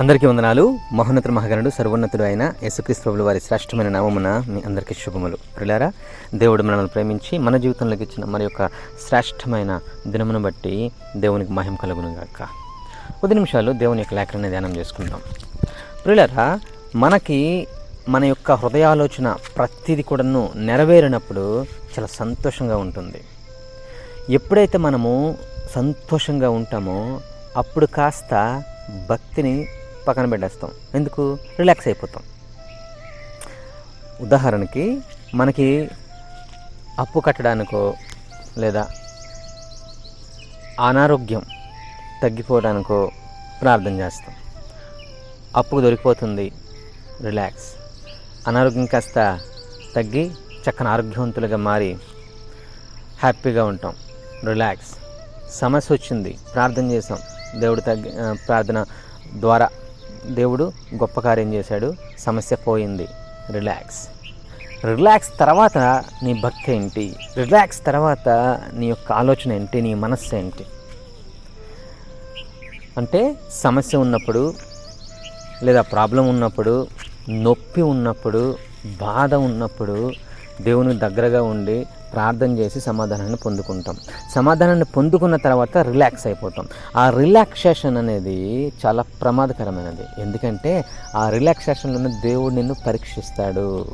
అందరికీ వందనాలు. మహోన్నత మహాగణుడు సర్వోన్నతుడు అయిన యేసుక్రీస్తు వారి శ్రేష్టమైన నామమున మీ అందరికీ శుభములు. ప్రిలారా దేవుడు మనల్ని ప్రేమించి మన జీవితంలోకి ఇచ్చిన మరి యొక్క శ్రేష్టమైన దినమును బట్టి దేవునికి మహిమ కలుగును గాక. కొద్ది నిమిషాలు దేవుని యొక్క లేఖలను ధ్యానం చేసుకుందాం. ప్రిలారా మనకి మన యొక్క హృదయాలోచన ప్రతిదీ కూడాను నెరవేరినప్పుడు చాలా సంతోషంగా ఉంటుంది. ఎప్పుడైతే మనము సంతోషంగా ఉంటామో అప్పుడు కాస్త భక్తిని పక్కన పెట్టేస్తాం. ఎందుకు? రిలాక్స్ అయిపోతాం. ఉదాహరణకి మనకి అప్పు కట్టడానికో లేదా అనారోగ్యం తగ్గిపోవడానికో ప్రార్థన చేస్తాం. అప్పు దొరికిపోతుంది. రిలాక్స్. అనారోగ్యం కాస్త తగ్గి చక్కని ఆరోగ్యవంతులుగా మారి హ్యాపీగా ఉంటాం. రిలాక్స్. సమస్య వచ్చింది. ప్రార్థన చేసాం దేవుడు తగ్గి ప్రార్థన ద్వారా దేవుడు గొప్ప కార్యం చేశాడు. సమస్య పోయింది. రిలాక్స్. రిలాక్స్ తర్వాత నీ భక్తి ఏంటి? రిలాక్స్ తర్వాత నీ యొక్క ఆలోచన ఏంటి? నీ మనస్సు ఏంటి? అంటే సమస్య ఉన్నప్పుడు లేదా ప్రాబ్లం ఉన్నప్పుడు నొప్పి ఉన్నప్పుడు బాధ ఉన్నప్పుడు దేవుని దగ్గరగా ఉండి ప్రార్థన చేసి సమాధానాన్ని పొందుకుంటాం. సమాధానాన్ని పొందుకున్న తర్వాత రిలాక్స్ అయిపోతాం. ఆ రిలాక్సేషన్ అనేది చాలా ప్రమాదకరమైనది. ఎందుకంటే ఆ రిలాక్సేషన్లోనే దేవుడు నిన్ను పరీక్షిస్తాడు.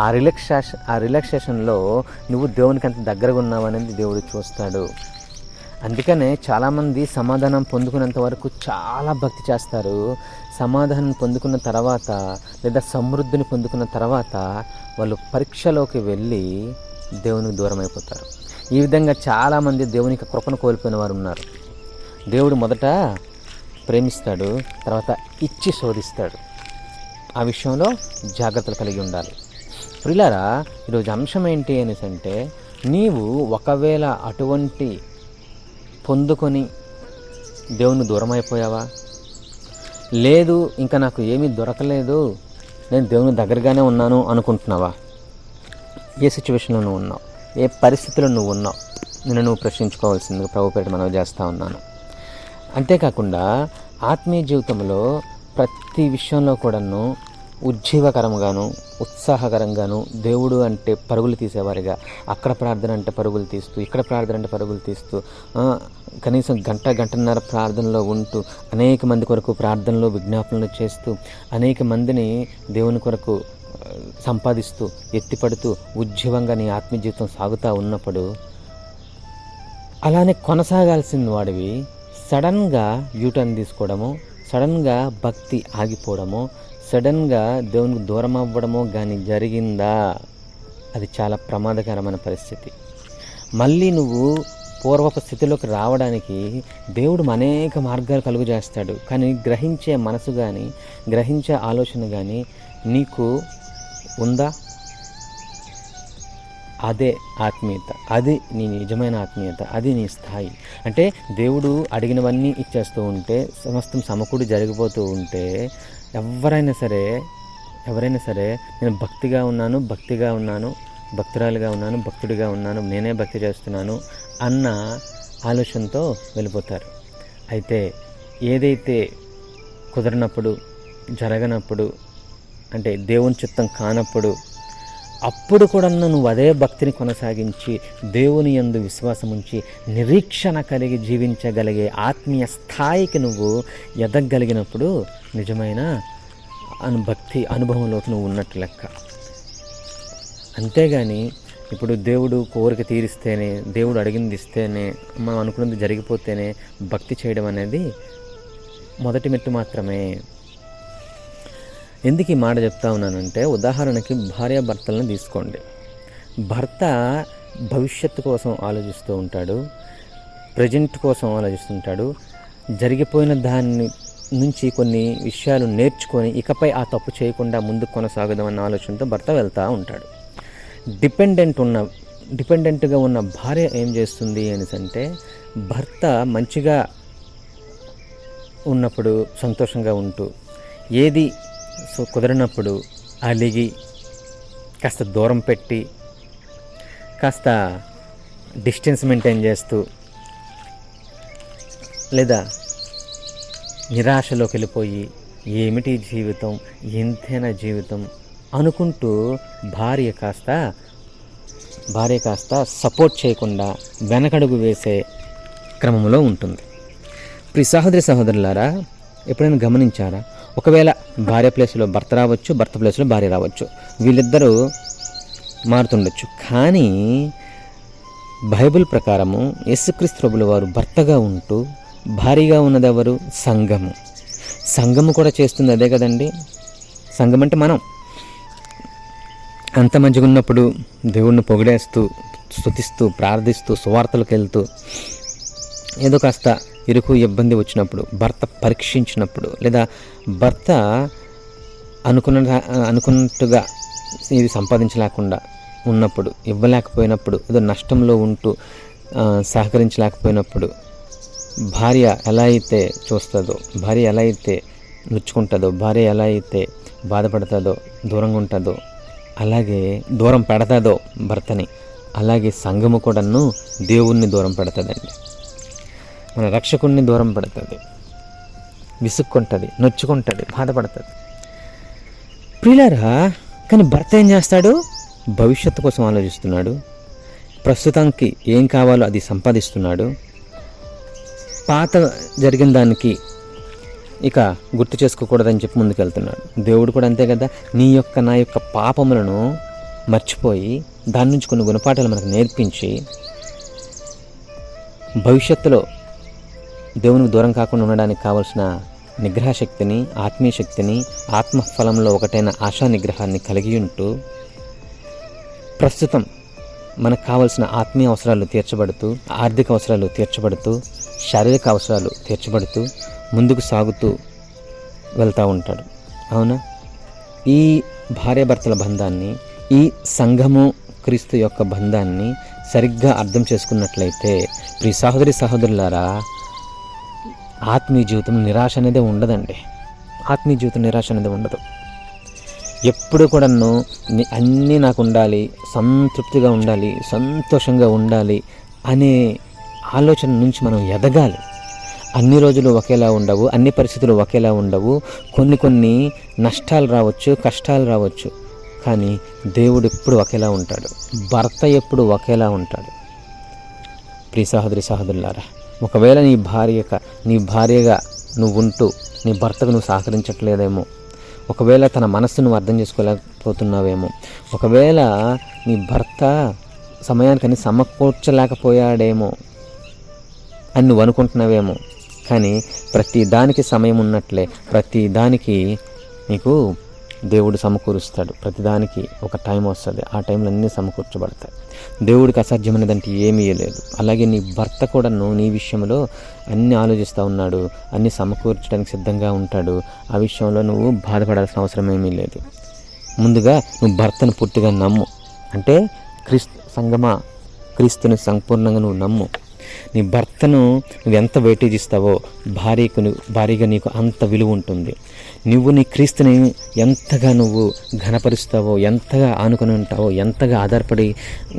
ఆ రిలాక్సేషన్ ఆ రిలాక్సేషన్లో నువ్వు దేవునికి అంత దగ్గరగా ఉన్నావు అనేది దేవుడు చూస్తాడు. అందుకనే చాలామంది సమాధానం పొందుకున్నంత వరకు చాలా భక్తి చేస్తారు. సమాధానం పొందుకున్న తర్వాత లేదా సమృద్ధిని పొందుకున్న తర్వాత వాళ్ళు పరీక్షలోకి వెళ్ళి దేవునికి దూరం అయిపోతారు. ఈ విధంగా చాలామంది దేవునికి కృపను కోల్పోయిన వారు ఉన్నారు. దేవుడు మొదట ప్రేమిస్తాడు తర్వాత ఇచ్చి శోధిస్తాడు. ఆ విషయంలో జాగ్రత్తలు కలిగి ఉండాలి. ప్రిలారా ఈరోజు అంశం ఏంటి అనేసి అంటే నీవు ఒకవేళ అటువంటి పొందుకొని దేవుని దూరం అయిపోయావా? లేదు ఇంకా నాకు ఏమీ దొరకలేదు నేను దేవుని దగ్గరగానే ఉన్నాను అనుకుంటున్నావా? ఏ సిచ్యువేషన్లో నువ్వు ఉన్నావు? ఏ పరిస్థితిలో నువ్వు ఉన్నావు? నిన్ను నువ్వు ప్రశ్నించుకోవాల్సిందిగా ప్రభుపేట మనం చేస్తూ ఉన్నాను. అంతేకాకుండా ఆత్మీయ జీవితంలో ప్రతి విషయంలో కూడాను ఉజ్జీవకరంగాను ఉత్సాహకరంగాను దేవుడు అంటే పరుగులు తీసేవారిగా. అక్కడ ప్రార్థన అంటే పరుగులు తీస్తూ ఇక్కడ ప్రార్థన అంటే పరుగులు తీస్తూ కనీసం గంట గంటన్నర ప్రార్థనలో ఉంటూ అనేక మంది కొరకు ప్రార్థనలో విజ్ఞాపనలు చేస్తూ అనేక మందిని దేవుని కొరకు సంపాదిస్తూ ఎత్తిపడుతూ ఉజ్జీవంగా నీ ఆత్మజీవితం సాగుతూ ఉన్నప్పుడు అలానే కొనసాగాల్సిన వాడివి. సడన్గా యూటర్న్ తీసుకోవడము సడన్గా భక్తి ఆగిపోవడము సడన్గా దేవునికి దూరం అవ్వడము కానీ జరిగిందా? అది చాలా ప్రమాదకరమైన పరిస్థితి. మళ్ళీ నువ్వు పూర్వపు స్థితిలోకి రావడానికి దేవుడు అనేక మార్గాలు కలుగు చేస్తాడు కానీ గ్రహించే మనసు కానీ గ్రహించే ఆలోచన కానీ నీకు ఉందా? అదే ఆత్మీయత. అది నీ నిజమైన ఆత్మీయత. అది నీ స్థాయి. అంటే దేవుడు అడిగినవన్నీ ఇచ్చేస్తూ ఉంటే సమస్తం సమకూడి జరిగిపోతూ ఉంటే ఎవరైనా సరే ఎవరైనా సరే నేను భక్తిగా ఉన్నాను భక్తిగా ఉన్నాను భక్తురాలుగా ఉన్నాను భక్తుడిగా ఉన్నాను నేనే భక్తి చేస్తున్నాను అన్న ఆలోచనతో వెళ్ళిపోతారు. అయితే ఏదైతే కుదరనప్పుడు జరగనప్పుడు అంటే దేవుని చిత్తం కానప్పుడు అప్పుడు కూడా నువ్వు అదే భక్తిని కొనసాగించి దేవుని యందు విశ్వాసం ఉంచి నిరీక్షణ కలిగి జీవించగలిగే ఆత్మీయ స్థాయికి నువ్వు ఎదగగలిగినప్పుడు నిజమైన అను భక్తి అనుభవంలోకి నువ్వు ఉన్నట్టు లెక్క. అంతేగాని ఇప్పుడు దేవుడు కోరిక తీరిస్తేనే దేవుడు అడిగింది ఇస్తేనే మనం అనుకున్నది జరిగిపోతేనే భక్తి చేయడం అనేది మొదటి మెట్టు మాత్రమే. ఎందుకు ఈ మాట చెప్తా ఉన్నానంటే ఉదాహరణకి భార్యాభర్తలను తీసుకోండి. భర్త భవిష్యత్తు కోసం ఆలోచిస్తూ ఉంటాడు ప్రజెంట్ కోసం ఆలోచిస్తుంటాడు జరిగిపోయిన దాన్ని నుంచి కొన్ని విషయాలు నేర్చుకొని ఇకపై ఆ తప్పు చేయకుండా ముందుకు కొనసాగదామన్న ఆలోచనతో భర్త వెళ్తూ ఉంటాడు. డిపెండెంట్ ఉన్న డిపెండెంట్గా ఉన్న భార్య ఏం చేస్తుంది అనేసి అంటే భర్త మంచిగా ఉన్నప్పుడు సంతోషంగా ఉంటూ ఏది సో కుదరనప్పుడు అలిగి కాస్త దూరం పెట్టి కాస్త డిస్టెన్స్ మెయింటైన్ చేస్తూ లేదా నిరాశలోకి వెళ్ళిపోయి ఏమిటి జీవితం ఎంతైనా జీవితం అనుకుంటూ భార్య కాస్త భార్య కాస్త సపోర్ట్ చేయకుండా వెనకడుగు వేసే క్రమంలో ఉంటుంది. ప్రి సహోదరి సహోదరులారా ఎప్పుడైనా గమనించారా? ఒకవేళ భార్య ప్లేస్లో భర్త రావచ్చు భర్త ప్లేస్లో భార్య రావచ్చు. వీళ్ళిద్దరూ మారుతుండొచ్చు. కానీ బైబిల్ ప్రకారము యేసుక్రీస్తు ప్రభుల వారు భర్తగా ఉంటూ భారీగా ఉన్నదెవరు? సంఘము. సంఘము కూడా చేస్తుంది అదే కదండి. సంఘం అంటే మనం. అంత మంచిగా ఉన్నప్పుడు దేవుణ్ణి పొగిడేస్తూ స్తుతిస్తూ ప్రార్థిస్తూ సువార్తలకు వెళ్తూ ఏదో కాస్త ఇరుకు ఇబ్బంది వచ్చినప్పుడు భర్త పరీక్షించినప్పుడు లేదా భర్త అనుకున్న అనుకున్నట్టుగా ఇది సంపాదించలేకుండా ఉన్నప్పుడు ఇవ్వలేకపోయినప్పుడు ఏదో నష్టంలో ఉంటూ సహకరించలేకపోయినప్పుడు భార్య ఎలా అయితే చూస్తుందో భార్య ఎలా అయితే నొచ్చుకుంటుందో భార్య ఎలా అయితే బాధపడుతుందో దూరంగా ఉంటుందో అలాగే దూరం పెడతాదో భర్తని అలాగే సంఘము కూడాను దేవుణ్ణి దూరం పెడతాదండి. మన రక్షకుణ్ణి దూరం పెడుతుంది. విసుక్కుంటుంది నొచ్చుకుంటుంది బాధపడుతుంది. ప్రియులరా కానీ భర్త ఏం చేస్తాడు? భవిష్యత్తు కోసం ఆలోచిస్తున్నాడు. ప్రస్తుతానికి ఏం కావాలో అది సంపాదిస్తున్నాడు. పాత జరిగిన దానికి ఇక గుర్తు చేసుకోకూడదని చెప్పి ముందుకెళ్తున్నాడు. దేవుడు కూడా అంతే కదా నీ యొక్క నా యొక్క పాపములను మర్చిపోయి దాని నుంచి కొన్ని గుణపాఠాలు మనకు నేర్పించి భవిష్యత్తులో దేవునికి దూరం కాకుండా ఉండడానికి కావలసిన నిగ్రహ శక్తిని ఆత్మీయ శక్తిని ఆత్మఫలంలో ఒకటైన ఆశా నిగ్రహాన్ని కలిగి ఉంటూ ప్రస్తుతం మనకు కావలసిన ఆత్మీయ అవసరాలు తీర్చబడుతూ ఆర్థిక అవసరాలు తీర్చబడుతూ శారీరక అవసరాలు తీర్చబడుతూ ముందుకు సాగుతూ వెళ్తూ ఉంటాడు. అవునా? ఈ భార్యాభర్తల బంధాన్ని ఈ సంఘము క్రీస్తు యొక్క బంధాన్ని సరిగ్గా అర్థం చేసుకున్నట్లయితే ప్రి సహోదరి సహోదరులారా ఆత్మీయ జీవితం నిరాశ అనేది ఉండదండి. ఆత్మీయ జీవితం నిరాశ అనేది ఉండదు. ఎప్పుడు కూడాను అన్నీ నాకు ఉండాలి సంతృప్తిగా ఉండాలి సంతోషంగా ఉండాలి అనే ఆలోచన నుంచి మనం ఎదగాలి. అన్ని రోజులు ఒకేలా ఉండవు అన్ని పరిస్థితులు ఒకేలా ఉండవు. కొన్ని కొన్ని నష్టాలు రావచ్చు కష్టాలు రావచ్చు. కానీ దేవుడు ఎప్పుడు ఒకేలా ఉంటాడు. భర్త ఎప్పుడు ఒకేలా ఉంటాడు. ప్రియ సహోదరి సహోదరులారా ఒకవేళ నీ భార్యక నీ భార్యగా నువ్వు ఉంటూ నీ భర్తకు నువ్వు సహకరించట్లేదేమో. ఒకవేళ తన మనస్సు నువ్వు అర్థం చేసుకోలేకపోతున్నావేమో. ఒకవేళ నీ భర్త సమయానికని సమకూర్చలేకపోయాడేమో అని నువ్వు అనుకుంటున్నావేమో. కానీ ప్రతి దానికి సమయం ఉన్నట్లే. ప్రతి దానికి నీకు దేవుడు సమకూరుస్తాడు. ప్రతిదానికి ఒక టైం వస్తుంది. ఆ టైంలో అన్నీ సమకూర్చబడతాయి. దేవుడికి అసాధ్యమైనదంటే ఏమీ లేదు. అలాగే నీ భర్త కూడా నీ విషయంలో అన్ని ఆలోచిస్తూ ఉన్నాడు. అన్ని సమకూర్చడానికి సిద్ధంగా ఉంటాడు. ఆ విషయంలో నువ్వు బాధపడాల్సిన అవసరం ఏమీ లేదు. ముందుగా నువ్వు భర్తను పూర్తిగా నమ్ము. అంటే క్రీస్తు సంగమ క్రీస్తుని సంపూర్ణంగా నువ్వు నమ్ము. నీ భర్తను నువ్వు ఎంత వెయిటేజ్ ఇస్తావో భార్యకు భారీగా భార్యగా నీకు అంత విలువ ఉంటుంది. నువ్వు నీ క్రీస్తుని ఎంతగా నువ్వు ఘనపరుస్తావో ఎంతగా ఆనుకొని ఉంటావో ఎంతగా ఆధారపడి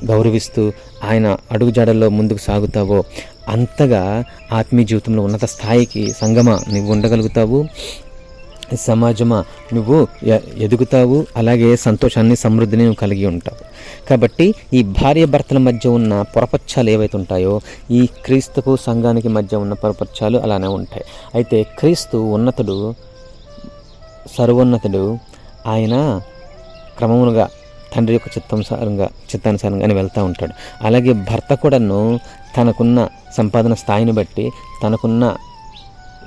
గౌరవిస్తూ ఆయన అడుగుజాడల్లో ముందుకు సాగుతావో అంతగా ఆత్మీయ జీవితంలో ఉన్నత స్థాయికి సంగమ నువ్వు ఉండగలుగుతావు. సమాజమా? నువ్వు ఎ- ఎదుగుతావు అలాగే సంతోషాన్ని సమృద్ధిని నువ్వు కలిగి ఉంటావు. కాబట్టి ఈ భార్య భర్తల మధ్య ఉన్న పొరపచ్చాలు ఏవైతే ఉంటాయో ఈ క్రీస్తుకు సంఘానికి మధ్య ఉన్న పొరపచ్చాలు అలానే ఉంటాయి. అయితే క్రీస్తు ఉన్నతుడు సర్వోన్నతుడు ఆయన క్రమములుగా తండ్రి యొక్క చిత్తానుసారంగా చిత్తానుసారంగానే వెళ్తూ ఉంటాడు. అలాగే భర్త కూడాను తనకున్న సంపాదన స్థాయిని బట్టి తనకున్న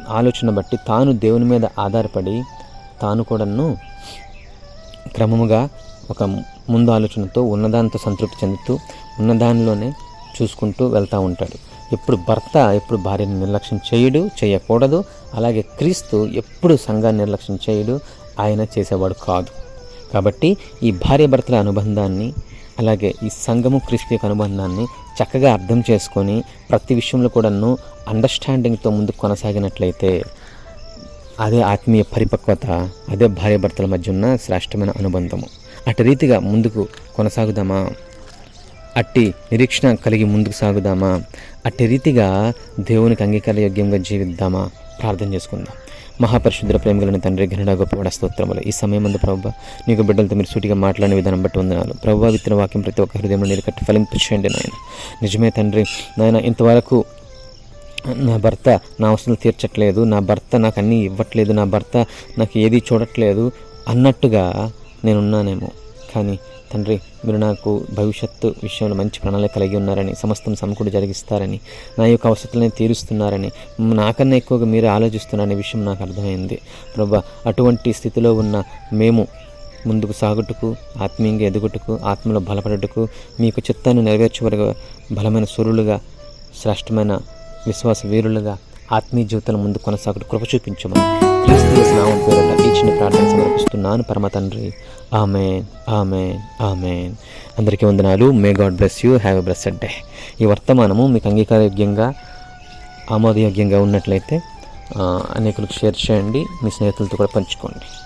ఆలోచన బట్టి తాను దేవుని మీద ఆధారపడి తాను కూడాను క్రమముగా ఒక ముందు ఆలోచనతో ఉన్నదానితో సంతృప్తి చెందుతూ ఉన్నదానిలోనే చూసుకుంటూ వెళ్తూ ఉంటాడు. ఎప్పుడు భర్త ఎప్పుడు భార్యను నిర్లక్ష్యం చేయడు చేయకూడదు. అలాగే క్రీస్తు ఎప్పుడు సంఘాన్ని నిర్లక్ష్యం చేయడు ఆయన చేసేవాడు కాదు. కాబట్టి ఈ భార్య భర్తల అనుబంధాన్ని అలాగే ఈ సంఘము క్రీస్తు యొక్క అనుబంధాన్ని చక్కగా అర్థం చేసుకొని ప్రతి విషయంలో కూడాను అండర్స్టాండింగ్తో ముందుకు కొనసాగినట్లయితే అదే ఆత్మీయ పరిపక్వత అదే భార్యాభర్తల మధ్య ఉన్న శ్రేష్టమైన అనుబంధము. అటు రీతిగా ముందుకు కొనసాగుదామా? అట్టి నిరీక్షణ కలిగి ముందుకు సాగుదామా? అట్టి రీతిగా దేవునికి అంగీకారయోగ్యంగా జీవిద్దామా? ప్రార్థన చేసుకుందాం. మహాపరిశుద్ర ప్రేమ కలిగిన తండ్రి ఘనడా గొప్పవాడ స్తోత్రములు. ఈ సమయం ముందు ప్రభావ నీకు బిడ్డలతో మీరు సూటిగా మాట్లాడిన విధానం బట్టి వందనాలు. ప్రభావ విత్తన వాక్యం ప్రతి ఒక్క హృదయంలో నీరు కట్టి ఫలింపు చేయండి నాయన. నిజమే తండ్రి నాయన ఇంతవరకు నా భర్త నా అవసరం తీర్చట్లేదు నా భర్త నాకు అన్నీ ఇవ్వట్లేదు నా భర్త నాకు ఏది చూడట్లేదు అన్నట్టుగా నేనున్నానేమో. కానీ తండ్రి మీరు నాకు భవిష్యత్తు విషయంలో మంచి ప్రణాళిక కలిగి ఉన్నారని సమస్తం సమకూడి జరిగిస్తారని నా యొక్క అవసరాలను తీరుస్తున్నారని నాకన్నా ఎక్కువగా మీరు ఆలోచిస్తున్నారనే విషయం నాకు అర్థమైంది. ప్రభా అటువంటి స్థితిలో ఉన్న మేము ముందుకు సాగుటకు ఆత్మీయంగా ఎదుగుటకు ఆత్మలో బలపడుటకు మీకు చిత్తాన్ని నెరవేర్చే వరకు బలమైన సురులుగా శ్రేష్టమైన విశ్వాస వీరులుగా ఆత్మీయ జీవితం ముందు కొనసాగుడు కృప చూపించమని క్రీస్తు నామం పేరిట ఈ చిన్న ప్రార్థన సమర్పిస్తున్నాను. పరమ తండ్రి. ఆమెన్. ఆమెన్. ఆమెన్. అందరికీ వందనాలు. May God bless you. Have a blessed day. ఈ వర్తమానము మీకు అంగీకారయోగ్యంగా ఆమోదయోగ్యంగా ఉన్నట్లయితే అనేకులకు షేర్ చేయండి. మీ స్నేహితులతో కూడా పంచుకోండి.